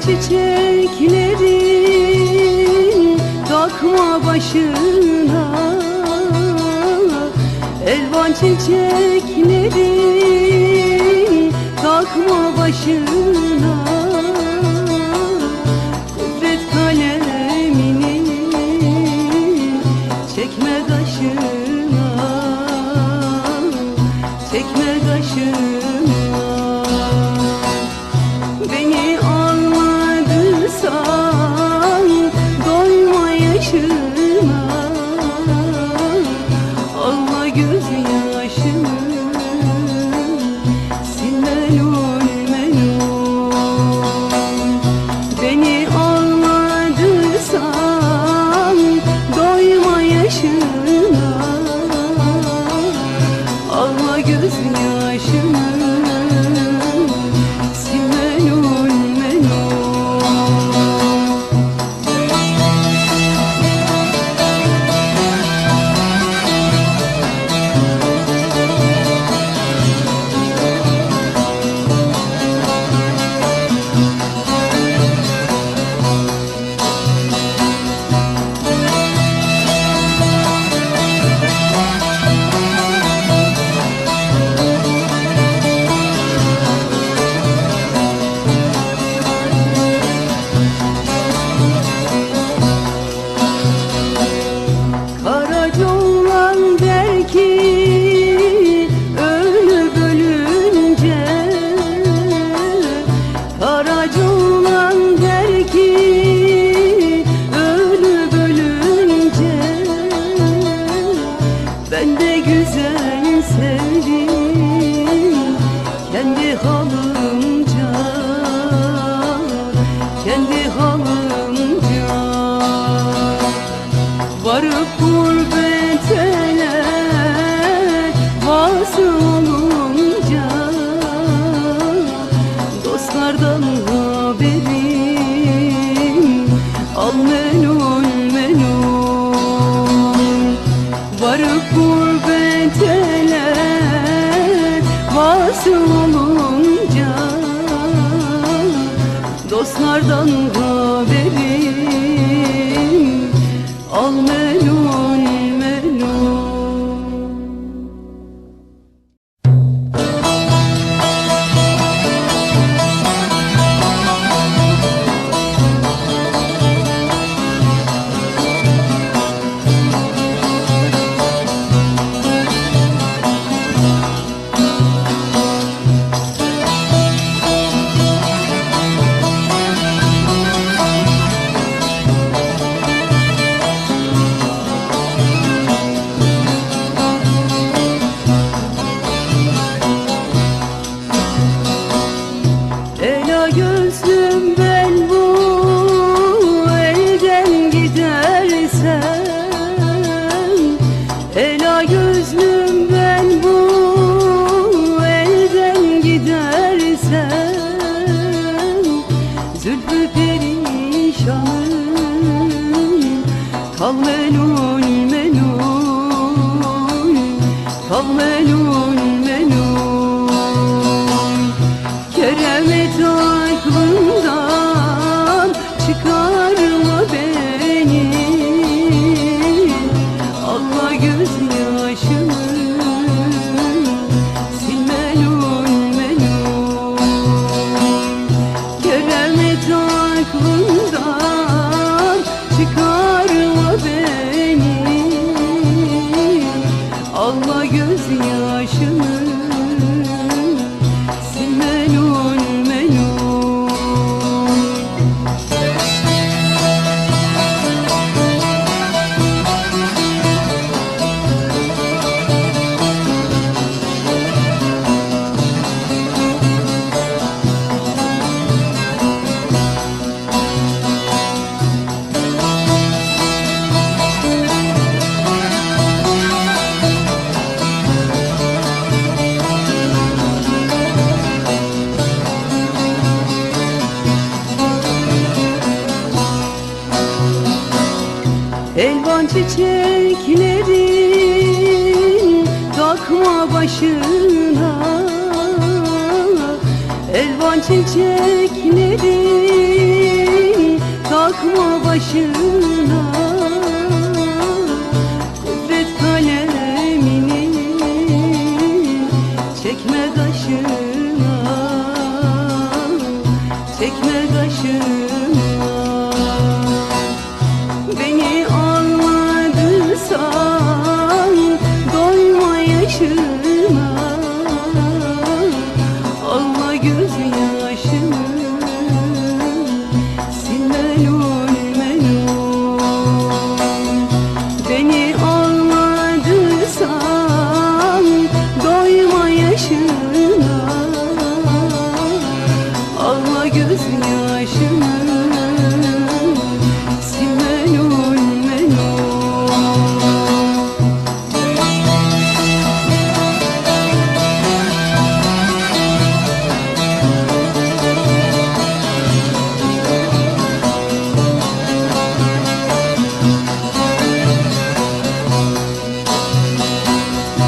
çiçekleri takma başına. Elvan çiçekleri takma başına. Kudret kalemini çekme kaşına. Çekme kaşına haberim al menul menul Varıp gurbetele vasıl olunca. Dostlardan haberim. Al melul kal melul melul Kal melul Elvan çiçekleri takma başına. Elvan çiçekleri takma başına